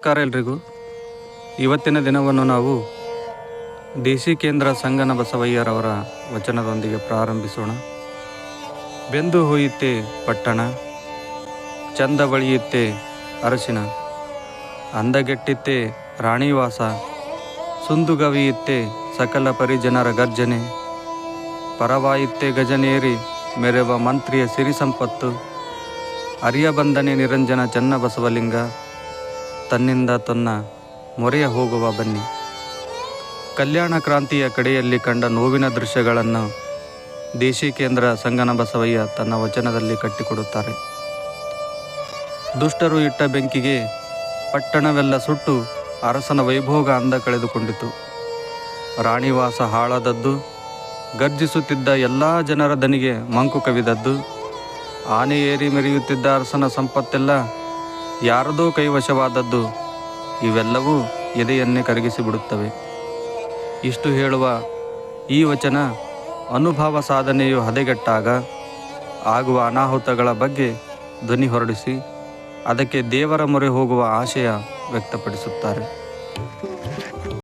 ನಮಸ್ಕಾರ ಎಲ್ರಿಗೂ. ಇವತ್ತಿನ ದಿನವನ್ನು ನಾವು ದೇಸಿ ಕೇಂದ್ರ ಸಂಗನ ಬಸವಯ್ಯರವರ ವಚನದೊಂದಿಗೆ ಪ್ರಾರಂಭಿಸೋಣ. ಬೆಂದು ಹೋಯಿತೆ ಪಟ್ಟಣ, ಚಂದ ಬಳಿಯುತ್ತೆ ಅರಸಿನ, ಅಂದಗೆಟ್ಟಿತ್ತೆ ರಾಣಿವಾಸ ಸುಂದುಗವಿಯುತ್ತೆ ಸಕಲ ಪರಿಜನರ ಗರ್ಜನೆ, ಪರವಾಯಿತ್ತೆ ಗಜನೇರಿ ಮೆರೆವ ಮಂತ್ರಿಯ ಸಿರಿ ಸಂಪತ್ತು ಅರಿಯ ಬಂದನೆ ನಿರಂಜನ ಚನ್ನ ಬಸವಲಿಂಗ ತನ್ನಿಂದ ತನ್ನ ಮೊರೆಯ ಹೋಗುವ ಬನ್ನಿ. ಕಲ್ಯಾಣ ಕ್ರಾಂತಿಯ ಕಡೆಯಲ್ಲಿ ಕಂಡ ನೋವಿನ ದೃಶ್ಯಗಳನ್ನು ದೇಶಿ ಕೇಂದ್ರ ಸಂಗನ ಬಸವಯ್ಯ ತನ್ನ ವಚನದಲ್ಲಿ ಕಟ್ಟಿಕೊಡುತ್ತಾರೆ. ದುಷ್ಟರು ಇಟ್ಟ ಬೆಂಕಿಗೆ ಪಟ್ಟಣವೆಲ್ಲ ಸುಟ್ಟು ಅರಸನ ವೈಭೋಗ ಅಂದ ಕಳೆದುಕೊಂಡಿತು. ರಾಣಿವಾಸ ಹಾಳಾದದ್ದು, ಗರ್ಜಿಸುತ್ತಿದ್ದ ಎಲ್ಲ ಜನರ ದನಿಗೆ ಮಂಕು ಕವಿದದ್ದು, ಆನೆ ಏರಿ ಮೆರೆಯುತ್ತಿದ್ದ ಅರಸನ ಸಂಪತ್ತೆಲ್ಲ ಯಾರದೋ ಕೈವಶವಾದದ್ದು, ಇವೆಲ್ಲವೂ ಎದೆಯನ್ನೇ ಕರಗಿಸಿಬಿಡುತ್ತವೆ. ಇಷ್ಟು ಹೇಳುವ ಈ ವಚನ ಅನುಭವ ಸಾಧನೆಯು ಹದೆಗೆಟ್ಟಾಗ, ಆಗುವ ಅನಾಹುತಗಳ ಬಗ್ಗೆ ಧ್ವನಿ ಹೊರಡಿಸಿ, ಅದಕ್ಕೆ ದೇವರ ಮೊರೆ ಹೋಗುವ ಆಶಯ ವ್ಯಕ್ತಪಡಿಸುತ್ತಾರೆ.